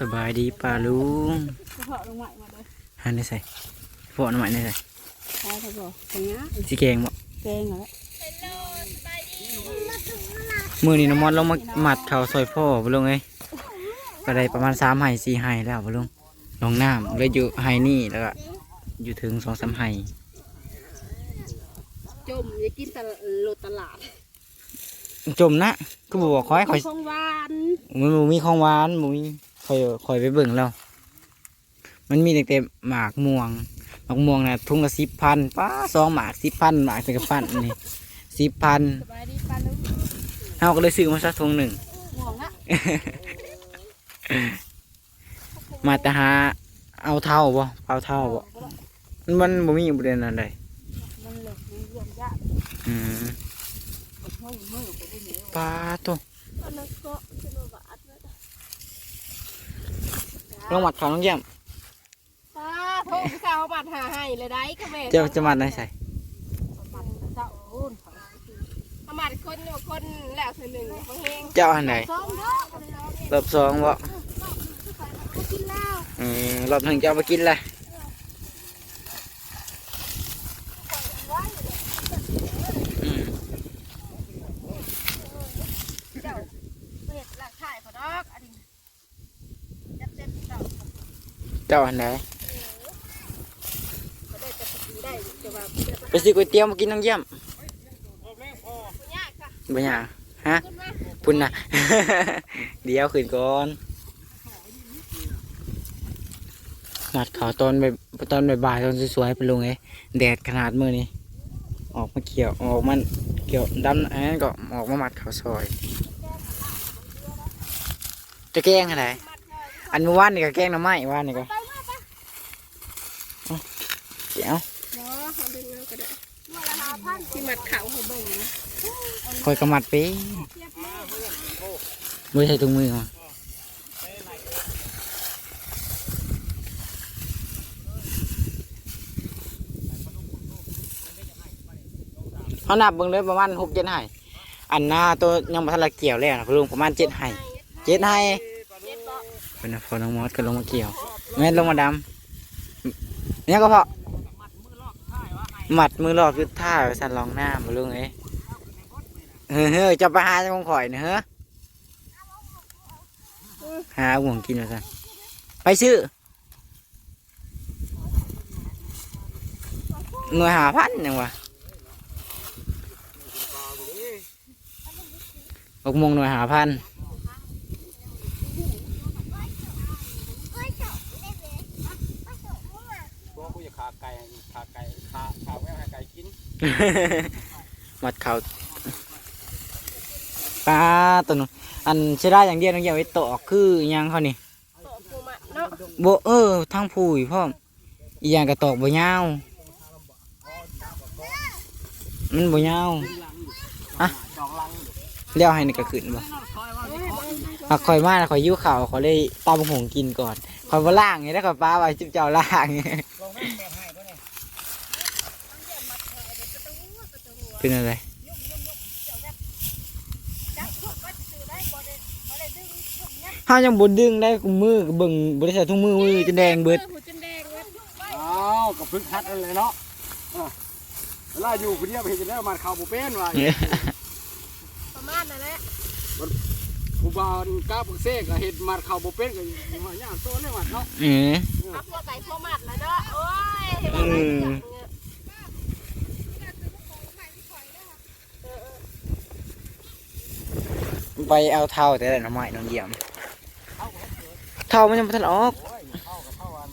สบายดีป่าลุงกระเพาะลงใหม่มาเลยหันได้ใส่พวกน้ำมันได้ใส่ใช่ครับบอกอย่างเงี้ยสีแกงบ่แกงเหรอมือนี้น้ำมันลงมาหมัดเขาซอยพ่อบ่ลุงเอ้ยก็ได้ประมาณสามไห่สี่ไห่แล้วบ่ลุงลงน้ำเลยอยู่ไห่นี่แล้วก็อยู่ถึงสองสามไห่จมอย่ากินตลาดโลตลาดจมนะก็บอกว่าคอยคอยของหวานมันบ่มีของหวานบ่มีค อยคอยไปเบิ่งแล้ว มันมีแต่แต่หมากม่วง หมากม่วงน่ะทุ่งละสิบพันป้าสองหมากสิบพันหมากเป็นกระปั้นนี่สิบพันสบายดีปลาลูกเฮาก็เลยซื้อมาสักทงหนึ่งห่วงอะมาแต่หาเอาเท่าบ่เอาเท่าบ่มันมันบ่มีประเด็นอะไรมันเหลือมันเยี่ยมยากอืมห้องมือไปได้เหนียวปลาตัว อันนั้นก็เป็นบาทเลย ลองหมัดเขาน้องเยี่ยมป้าโทรไปสาวบาทหาให้เลยได้ก็แม่เจ้าจะหมัดไหนใส่บัตรเจ้าโอนประมาทคนอยู่คนแล้วคือหนึ่งเขาเฮงเจ้าอันไหนสองเด้อรอบสองบ่เขากินแล้วอืมรอบหนึ่งจะเอาไปกินเลยอืม เจ้าเห็ดหลักถ่ายเขาดอกอันนี้จับเจ็บเจ้า เจ้าอันไหนไปซื้อก๋วยเตี๋ยวมากินน้องเยี่ยมยากค่ะบ่ยากฮะพุ่นนะเดี๋ยวขึ้นก่อนหมัดเขาตอนแบตอนบ่ายๆตอนสวยๆไปลงไงแดดขนาดมือนี้ออกมาเกี่ยวออกมันเกี่ยวดำอันนั้นก็ออกมาหมัดเขาซอย จะแกล้งอะไรอันเมื่อวานนี่ก็แกล้งน้ำไม้วานนี่ก็เอาเดี๋ยว หมอ เขาดึงเอาก็ได้เมื่อละห้าพันที่มัดเข่าเขาเบิ่งคอยกระมัดไปมือใส่ถุงมือมาเขานับเบิ่งเลยประมาณหกเจ็ดไห่อันหน้าตัวยังมาทันละเกี่ยวแล้วนะคุณลุงประมาณเจ็ดไห่เจ็ดไห่เจ็ดบ่เป็นนะพอน้องมอสก็ลงมาเกี่ยวแม่นลงมาดำเนี่ยก็พอ หมัดมือรอบยุดท่าสันรองหน้ามาลุงเอ้เฮ้ยเฮ้ยจะไปหาจะคงข่อยนะเฮ้ยหาห่วงกินมาสันไปซื้อหน่วยหาพันยังวะหกโมงหน่วยหาพัน ตัวกูจะขาไก่ขาไก่ ขาขาแม่ให้ไก่กินมัดเขาปลาตัวนึงอันใช้ได้อย่างเดียวน้องอย่าไว้ตอกคืออิหยังเขานี่โตปูมะเนาะโบเออทั้งผู้อีกพ่อมอีกอย่างกระตอกบ่ยาวมันบ่ยาวอะเลี้ยวให้นี่ก็ขึ้นบ่หากคอยมาแล้วคอยยิ้วข่าวขอยเลยตามหงกินก่อนคอยบ่ล่างไงแล้วคอยป้าไว้จุ๊บเจ้าล่างไง เป็นอะไรถ้ายังบดดึงได้กุมมือก็เบิ่งบริษัททุ่งมือมือจะแดงเบิดหูจนแดงเว้ยอ้าวกับพึ่งคัดอะไรเนาะอะเวลาอยู่คนเดียวไปเห็นแล้วมันเข่าบุเป็นว่ะประมาณนั่นแหละกูบาวก้าปุกเสกเห็ดมันเข่าบุเป็นก็มาย่างตัวเนี่ยวัดเนาะเออเอาพวกไก่พวกมัดแล้วเนาะโอ้ยเห็น อื ไหม ม ไปเอาเท่าแต่ละน้ำไม้น้องเยี่ยม เท่ามันยังไม่ทันออกโอ้ยเท่ากับเท่าอัน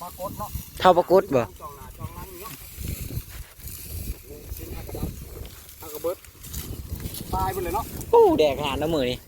ปลากดเนาะเท่าปรากฏบ่จองหน้าจองหลังเนาะสินหักกระดับหักกระเบิดตายไปเลยเนาะ โอ้แดกขนาดน้ำมือนี่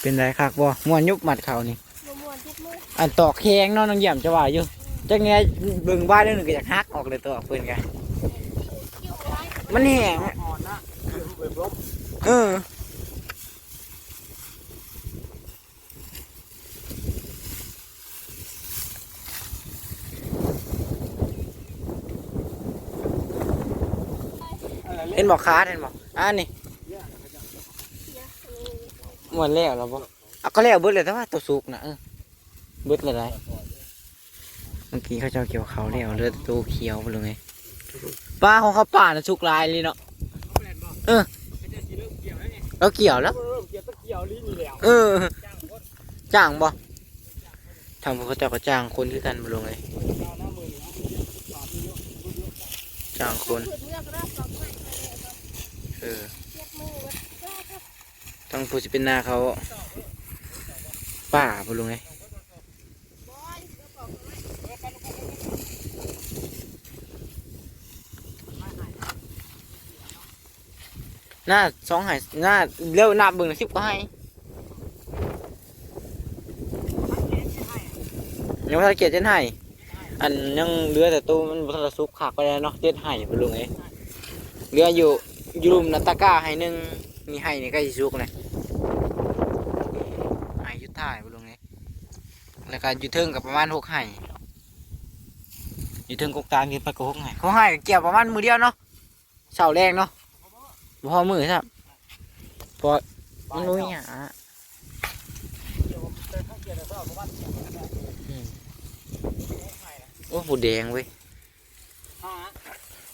เป็นไรคักบ่ม่วนยุบหมัดเขานี่มวนทุกมื้ออันตอกแข้งเนาะน้องเยี่ยมจะว่าอยู่จังไงเบิ่งบ้านเรื่องหนึงก็อยากฮักออกเลยตัวเพิ่นกันคิ้วไว้มันแห้งอ่อนนะเบิ่งล้มเออเห็นบอกคาร์ดเห็นบอกอ่านี่ หมดแล้วเหราบอกอะก็แล้วเบิดเลยแต่ว่าตัวสุกนะเออเบิดเลยได้เมื่อกี้เขาเจ้าเกี่ยวเขาแล้วเหลือแต่ตัวเขียวไปเลยไงปลาของเขาป่าน่ะสุกลายเลยเนาะเออแล้วเกี่ยวแล้วเริ่มเกี่ยวตะเกี่ยวลิ้นนี่แล้วเออจ้างบ่ทำเขาเจ้าก็จ้างคนคือกันบ่ลงเลยจ้างคนเลือกรอบสองใหม่เออเทียบมือวัดว่าครับ ต้องผู้สิเป็นหน้าเขาป่าบ่ลงเลยบอยก็บอกว่าหน้าสองหายหน้าเร็วนับเบิ่งสิบก็ให้ยังบ่ทันเกียรเจ็ดให้อันยังเลือแต่ตู้มันบทันได้สุกขากไปแล้วเนาะเจ็ดให้บ่ลงเลยเลืออยู่อยู่รุมนาตะกร้าให้หนึง มีให้นี่ใกล้สิสุกเลยให้อยุดท้ายบ่ลงเลยแล้วก็อยู่เทิงกับประมาณหกให้อยู่เทิงกกกลางยืนไปกับหกให้เขาให้เกี่ยวประมาณมือเดียวเนาะเสาแรงเนาะบ่พอมือครับพอมันรู้หยาอืมโอ้ผู้แดงเว้ย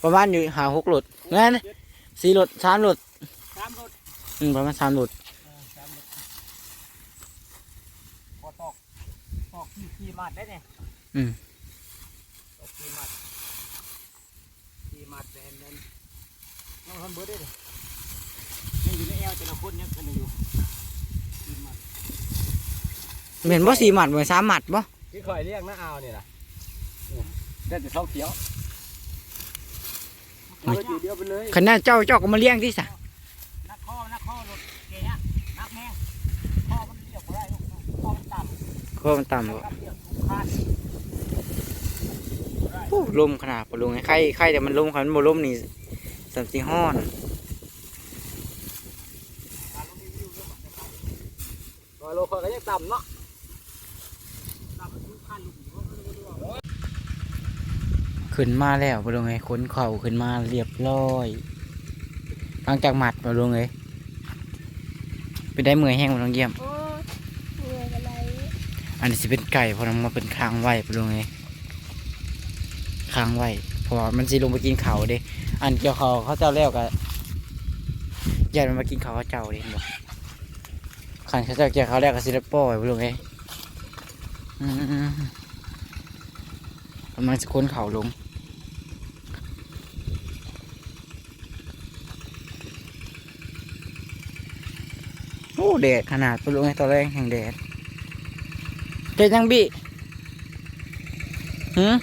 ประมาณอยู่หาหกหลดงั้นสี่หลดสามหลดสามรถ อืมประมาณสามหลดสามรถพอตอกตอกขี้ขี้มัดได้เนี่ยอืมตอกขี้มัดขี้มัดแบนนั้นน้องทำเบิร์ดได้เลยยังอยู่ในแอวแต่ละคนยังกันอยู่ขี้มัดเหม็นบ่สี่หมัดบ่สามหมัดบ่ที่คอยเรียกน้าอาวนี่นะนี่ได้แต่ท้องเขียวเอาไปอยู่เดียวไปเลยขนาดเจ้าเจ้าก็มาเลี้ยงที่สะ นักข้อนักข้อรถเกียร์นักแม่ข้อมันเรียกบ่ได้ลูกข้อมันต่ำก็มันต่ำบ่กับเรียลมขนาดปลุงไอ้ไข่ไข่แต่มันลมขันบ่ลมนี่สัมสิฮ้อนร้อยโลคนก็ยังต่ำเนาะต่ำลูกคาดลูกหัวมันรู้ว่าขึ้นมาแล้วปลุงไอ้ขนเข่าขึ้นมาเรียบร้อยหลังจากหมัดปลุงไอ้ไปได้เมื่อยแห้งบ่ต้องเยี่ยม โอ้เหนื่อยอะไร อันนี้สิเป็นไก่เพราะมันมาเป็นค้างไว้ปลงไงค้างไว้เพราะมันสิลงไปกินเขาเด้อันเกี่ยวเขาเขาเจ้าแล้วก็ญาติมันมากินเขาเขาเจ้าเด้เห็นบ่ขันเขาเจ้าเกี่ยวเขาแล้วก็สิได้ปล่อยปลงไงอืมมันสิค้นเขาลงโอ้แดดขนาดไปลงไงตอนแรกแห่งแดด เจ๊ยังบี้หืม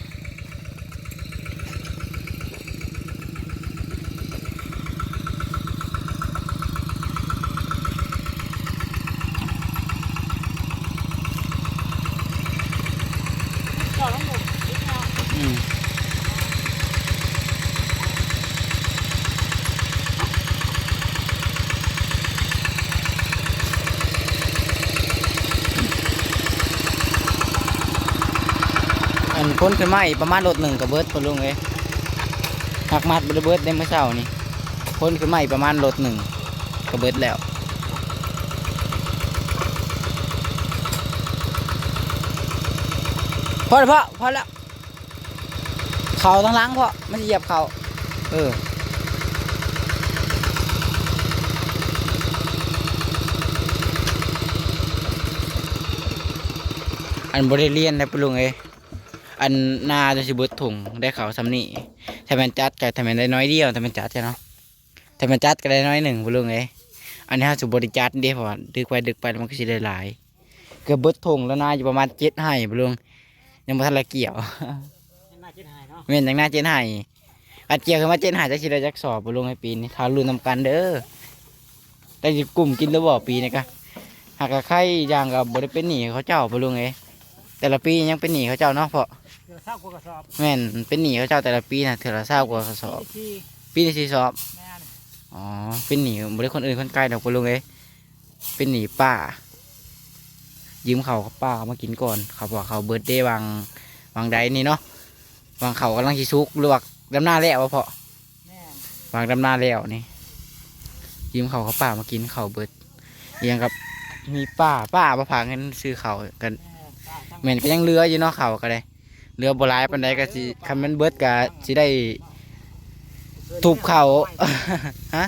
อืมอั นขึ้นมาอีกประมาณรถหนึ่งกับเบิร์ดพอลุงเลยหักมัดเบิเบิร์ดได้เมื่อเช้านี่พ้นขึ้นมาอีกประมาณรถหนึ่งกับเบิร์ดแล้วพอแล้วพ่อพอแล้วเข่าทั้งล้างพ่อมันจะเหยียบเข่าเอออันบริเรียนได้ปลุงเอ้ อันนาจะสิเบิดถุงได้เขาวสำนี่ถ้ามันจัดก็ถ้ามันได้น้อยเดียวถ้ามันจัดใช่เนาะถ้ามันจัดก็ได้น้อยหนึ่งปะลุงเอ้ยอันนี้ถ้าสุบริจัดเดียวเพราะว่าดึกไปดึกไปมันก็สิได้หลายเกือบเบิดถุงแล้วนาอยู่ประมาณเจ็ดให้ปะลุงยังบ่ทันละเกี่ยวน่าคิดหายเนาะเม่นอย่างหน้าเจนไห้อัดเจียวคือมาเจนไห้จะชิได้จักสอบไปลงให้ปีนี้ทารุนนำกันเด้อแต่สิกลุ่มกินแล้วบ่ปีนี้กะหากกะไข่ย่างกับบริเป็นหนีเขาเจ้าไปลงไง แต่ละปียังเป็นหนีเขาเจ้าเนาะเพราะเดี๋ยวเศร้ากว่ากระสอบแม่นเป็นหนีเขาเจ้าแต่ละปีนะเถื่อละเศร้ากว่ากระสอบ ที่ปีนี้สี่สอบ แม่นออ๋อ เป็นหนีบ่ได้คนอื่นคนไกลดอกปะลุงเอ้ยเป็นหนีป้ายืมเขากับป้าเขามากินก่อน เขาบอกเขาเบิร์ดเดย์วางวางใดนี่เนาะวางเขากำลังชิซุกลวกดำหน้าแล้ววะเพาะแม่วางดำหน้าแล้วนี่ ยืมเขากับป้ามากินเขาเบิร์ดเอียงกับมีป้าป้าประพาเงินซื้อเขากัน แม่ ตาทั้งเหม็นก็ยังเรืออยู่เนาะเขาก็ได้เรือโบราณปันใดก็สิคันมันเบิร์ดก็สิได้ทุบเขาฮะ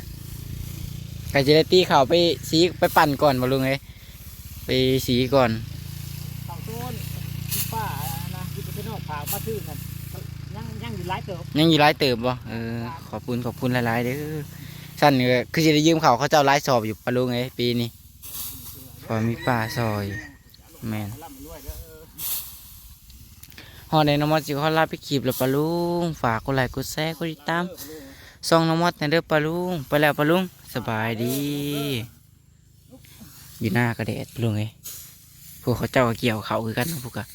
ก็จะได้ตีเขาไปสีไปปั่นก่อนมาลุงเอ้ยไปสีก่อนสองต้นที่ป้านะที่ไปนอกผากมาซื้อนั่นยังยังอยู่หลายเติบยังอยู่ร้ายเติบบ่เออขอบคุณขอบคุณหลายๆเด้อสั้นก็คือจะได้ยืมเขาเขาเจ้าร้ายสอบอยู่ปะลุงเอ้ยปีนี้พอมีป่าซอย แมนร่ำรวยเด้อฮอดในน้องมอดสิขอลาไปคลิปแล้วปะลุง ฝากกดไลค์กดแชร์กดติดตามซองน้องมอดในเด้อปะลุง ไปแล้วปะลุง สบายดี อยู่หน้ากระเดดปะลุงไงพวกเขาเจ้าก็เกี่ยวเขาคือกันนะพวกกะ